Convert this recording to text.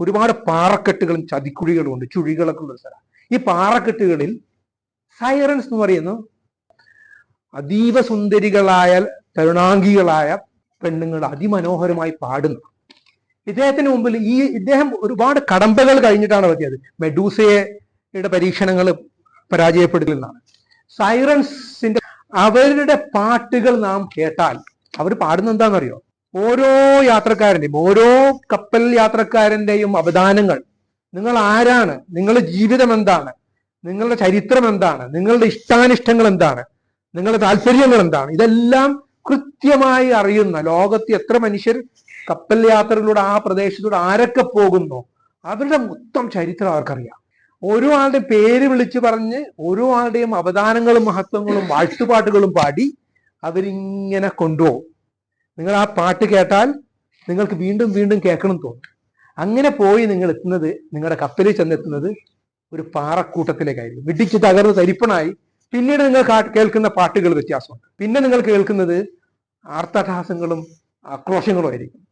ഒരുപാട് പാറക്കെട്ടുകളും ചതിക്കുഴികളും ഉണ്ട് ചുഴികളൊക്കെ ഉള്ള സ്ഥലം. ഈ പാറക്കെട്ടുകളിൽ സൈറൻസ് എന്ന് പറയുന്നു അതീവ സുന്ദരികളായ തരുണാംഗികളായ പെണ്ണുങ്ങൾ അതിമനോഹരമായി പാടുന്നു. ഇദ്ദേഹത്തിന് മുമ്പിൽ ഈ ഇദ്ദേഹം ഒരുപാട് കടമ്പകൾ കഴിഞ്ഞിട്ടാണ് പറ്റിയത് മെഡൂസയുടെ പരീക്ഷണങ്ങൾ പരാജയപ്പെടുന്നതാണ് സൈറൻസിന്റെ അവരുടെ പാട്ടുകൾ നാം കേട്ടാൽ അവർ പാടുന്ന എന്താണെന്നറിയോ? ഓരോ യാത്രക്കാരന്റെയും ഓരോ കപ്പൽ യാത്രക്കാരന്റെയും അവദാനങ്ങൾ. നിങ്ങൾ ആരാണ്? നിങ്ങളുടെ ജീവിതം എന്താണ്? നിങ്ങളുടെ ചരിത്രം എന്താണ്? നിങ്ങളുടെ ഇഷ്ടാനിഷ്ടങ്ങൾ എന്താണ്? നിങ്ങളുടെ താല്പര്യങ്ങൾ എന്താണ്? ഇതെല്ലാം കൃത്യമായി അറിയുന്ന ലോകത്ത് എത്ര മനുഷ്യർ കപ്പൽ യാത്രയിലൂടെ ആ പ്രദേശത്തൂടെ ആരൊക്കെ പോകുന്നു? അവരുടെ മൊത്തം ചരിത്രം അവർക്കറിയാം. ഓരോ ആളുടെ പേര് വിളിച്ചു പറഞ്ഞ് ഓരോ ആളുടെയും അവദാനങ്ങളും മഹത്വങ്ങളും വാഴ്ത്തുപാട്ടുകളും പാടി അവരിങ്ങനെ കൊണ്ടുപോകും. നിങ്ങൾ ആ പാട്ട് കേട്ടാൽ നിങ്ങൾക്ക് വീണ്ടും വീണ്ടും കേൾക്കണം തോന്നും. അങ്ങനെ പോയി നിങ്ങൾ എത്തുന്നത് നിങ്ങളുടെ കപ്പലിൽ ചെന്നെത്തുന്നത് ഒരു പാറക്കൂട്ടത്തിലേക്കായിരിക്കും ഇടിച്ച് തകർന്ന് തരിപ്പണായി പിന്നീട് നിങ്ങൾ കേൾക്കുന്ന പാട്ടുകൾ വ്യത്യാസമുണ്ട്. പിന്നെ നിങ്ങൾ കേൾക്കുന്നത് ആർത്തഹാസങ്ങളും ആക്രോശങ്ങളും ആയിരിക്കും.